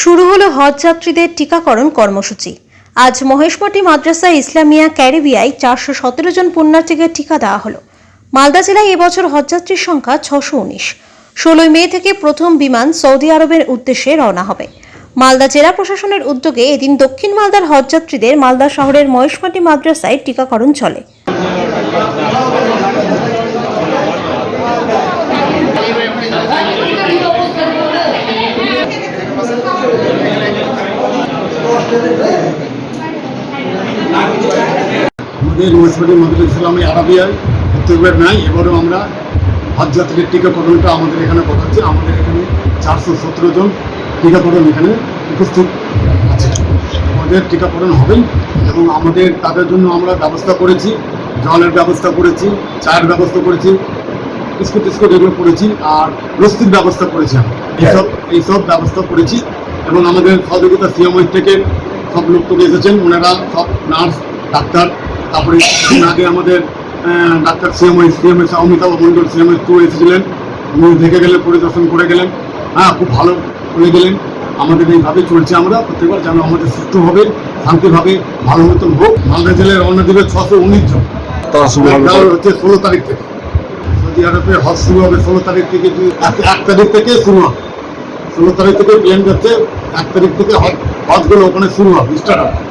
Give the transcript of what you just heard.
শুরু হলো হজযাত্রীদের টিকাকরণ কর্মসূচি। আজ মহেশমটি মাদ্রাসা ইসলামিয়া ক্যারিবিয়ায় চারশো সতেরো জন পুণ্যার্থীকে টিকা দেওয়া হলো। মালদা জেলায় এবছর হজযাত্রীর সংখ্যা ছশো উনিশ। ষোলোই মে থেকে প্রথম বিমান সৌদি আরবের উদ্দেশ্যে রওনা হবে। মালদা জেলা প্রশাসনের উদ্যোগে এদিন দক্ষিণ মালদার হজযাত্রীদের মালদা শহরের মহেশমাটি মাদ্রাসায় টিকাকরণ চলে। আমাদের মুন্সিপালিটি মদুল ইসলামী আরাবিয়ায় উত্তরবের নাই এবারেও আমরা হজযাত্রীর টিকাকরণটা আমাদের এখানে করাচ্ছে আমাদের এখানে চারশো সতেরো জন টিকাকরণ এখানে উপস্থিত আছে। আমাদের টিকাকরণ হবেই এবং আমাদের তাদের জন্য আমরা ব্যবস্থা করেছি জলের ব্যবস্থা করেছি চায়ের ব্যবস্থা করেছি বিস্কুট টিস্কুট এগুলো করেছি আর লস্যির ব্যবস্থা করেছি আমরা। এইসব এইসব ব্যবস্থা করেছি। এবং আমাদের সহযোগিতা সিএমএস থেকে সব লোক এসেছেন ওনারা সব নার্স ডাক্তার তারপরে কিছুদিন আগে আমাদের doctor CMS CMS Amitabh Mondal CMS too এসেছিলেন। উনি দেখে গেলেন পরিদর্শন করে গেলেন। হ্যাঁ খুব ভালো করে গেলেন। আমাদের এইভাবে চলছে আমরা প্রত্যেকবার যেন আমাদের সুষ্ঠুভাবে শান্তিভাবে ভালো মতন হোক। মালদা জেলায় রওনা দেবে ছশো উনিশ জন। হচ্ছে ষোলো তারিখ থেকে। সৌদি আরবে হজ শুরু হবে ষোলো তারিখ থেকে এক তারিখ থেকে শুরু হবে। ষোলো তারিখ থেকে প্লেন যাচ্ছে এক তারিখ থেকে হজ হজগুলো ওখানে শুরু হবে স্টার্ট হবে।